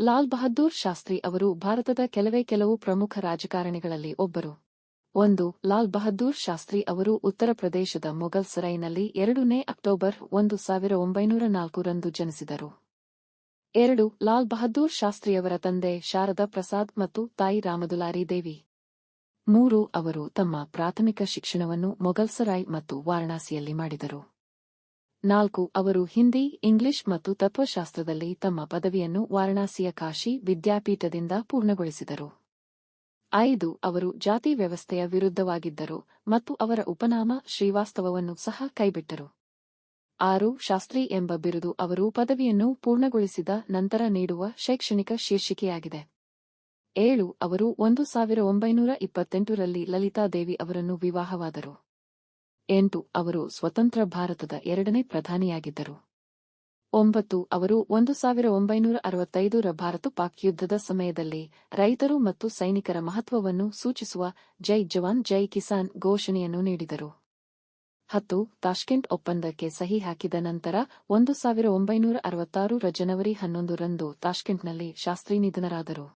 ಲಾಲ್ ಬಹದ್ದೂರ್ ಶಾಸ್ತ್ರಿ ಅವರು ಭಾರತದ ಕೆಲವೇ ಕೆಲವು ಪ್ರಮುಖ ರಾಜಕಾರಣಿಗಳಲ್ಲಿ ಒಬ್ಬರು. ಒಂದು, ಲಾಲ್ ಬಹದ್ದೂರ್ ಶಾಸ್ತ್ರಿ ಅವರು ಉತ್ತರ ಪ್ರದೇಶದ ಮೊಘಲ್ ಸರೈನಲ್ಲಿ ಎರಡನೇ ಅಕ್ಟೋಬರ್ ಒಂದು ಸಾವಿರ ಒಂಬೈನೂರ ನಾಲ್ಕರಂದು ಜನಿಸಿದರು. ಎರಡು, ಲಾಲ್ ಬಹದ್ದೂರ್ ಶಾಸ್ತ್ರಿಯವರ ತಂದೆ ಶಾರದಾ ಪ್ರಸಾದ್ ಮತ್ತು ತಾಯಿ ರಾಮದುಲಾರಿ ದೇವಿ. ಮೂರು, ಅವರು ತಮ್ಮ ಪ್ರಾಥಮಿಕ ಶಿಕ್ಷಣವನ್ನು ಮೊಘಲ್ಸರಾಯ್ ಮತ್ತು ವಾರಣಾಸಿಯಲ್ಲಿ ಮಾಡಿದರು. ನಾಲ್ಕು, ಅವರು ಹಿಂದಿ, ಇಂಗ್ಲಿಷ್ ಮತ್ತು ತತ್ವಶಾಸ್ತ್ರದಲ್ಲಿ ತಮ್ಮ ಪದವಿಯನ್ನು ವಾರಣಾಸಿಯ ಕಾಶಿ ವಿದ್ಯಾಪೀಠದಿಂದ ಪೂರ್ಣಗೊಳಿಸಿದರು. ಐದು, ಅವರು ಜಾತಿ ವ್ಯವಸ್ಥೆಯ ವಿರುದ್ಧವಾಗಿದ್ದರು ಮತ್ತು ಅವರ ಉಪನಾಮ ಶ್ರೀವಾಸ್ತವವನ್ನು ಸಹ ಕೈಬಿಟ್ಟರು. ಆರು, ಶಾಸ್ತ್ರಿ ಎಂಬ ಬಿರುದು ಅವರು ಪದವಿಯನ್ನು ಪೂರ್ಣಗೊಳಿಸಿದ ನಂತರ ನೀಡುವ ಶೈಕ್ಷಣಿಕ ಶೀರ್ಷಿಕೆಯಾಗಿದೆ. ಏಳು, ಅವರು ಒಂದು ಸಾವಿರ ಒಂಬೈನೂರ ಇಪ್ಪತ್ತೆಂಟರಲ್ಲಿ ಲಲಿತಾದೇವಿ ಅವರನ್ನು ವಿವಾಹವಾದರು. ಎಂಟು, ಅವರು ಸ್ವತಂತ್ರ ಭಾರತದ ಎರಡನೇ ಪ್ರಧಾನಿಯಾಗಿದ್ದರು. ಒಂಬತ್ತು, ಅವರು ಒಂದು ಸಾವಿರ ಒಂಬೈನೂರ ಅರವತ್ತೈದರ ಭಾರತ ಪಾಕ್ ಯುದ್ಧದ ಸಮಯದಲ್ಲಿ ರೈತರು ಮತ್ತು ಸೈನಿಕರ ಮಹತ್ವವನ್ನು ಸೂಚಿಸುವ ಜೈ ಜವಾನ್, ಜೈ ಕಿಸಾನ್ ಘೋಷಣೆಯನ್ನು ನೀಡಿದರು. ಹತ್ತು, ತಾಷ್ಕೆಂಟ್ ಒಪ್ಪಂದಕ್ಕೆ ಸಹಿ ಹಾಕಿದ ನಂತರ ಒಂದು ಸಾವಿರ ಒಂಬೈನೂರ ಅರವತ್ತಾರರ ಜನವರಿ ಹನ್ನೊಂದರಂದು ತಾಷ್ಕೆಂಟ್ನಲ್ಲಿ ಶಾಸ್ತ್ರಿ ನಿಧನರಾದರು.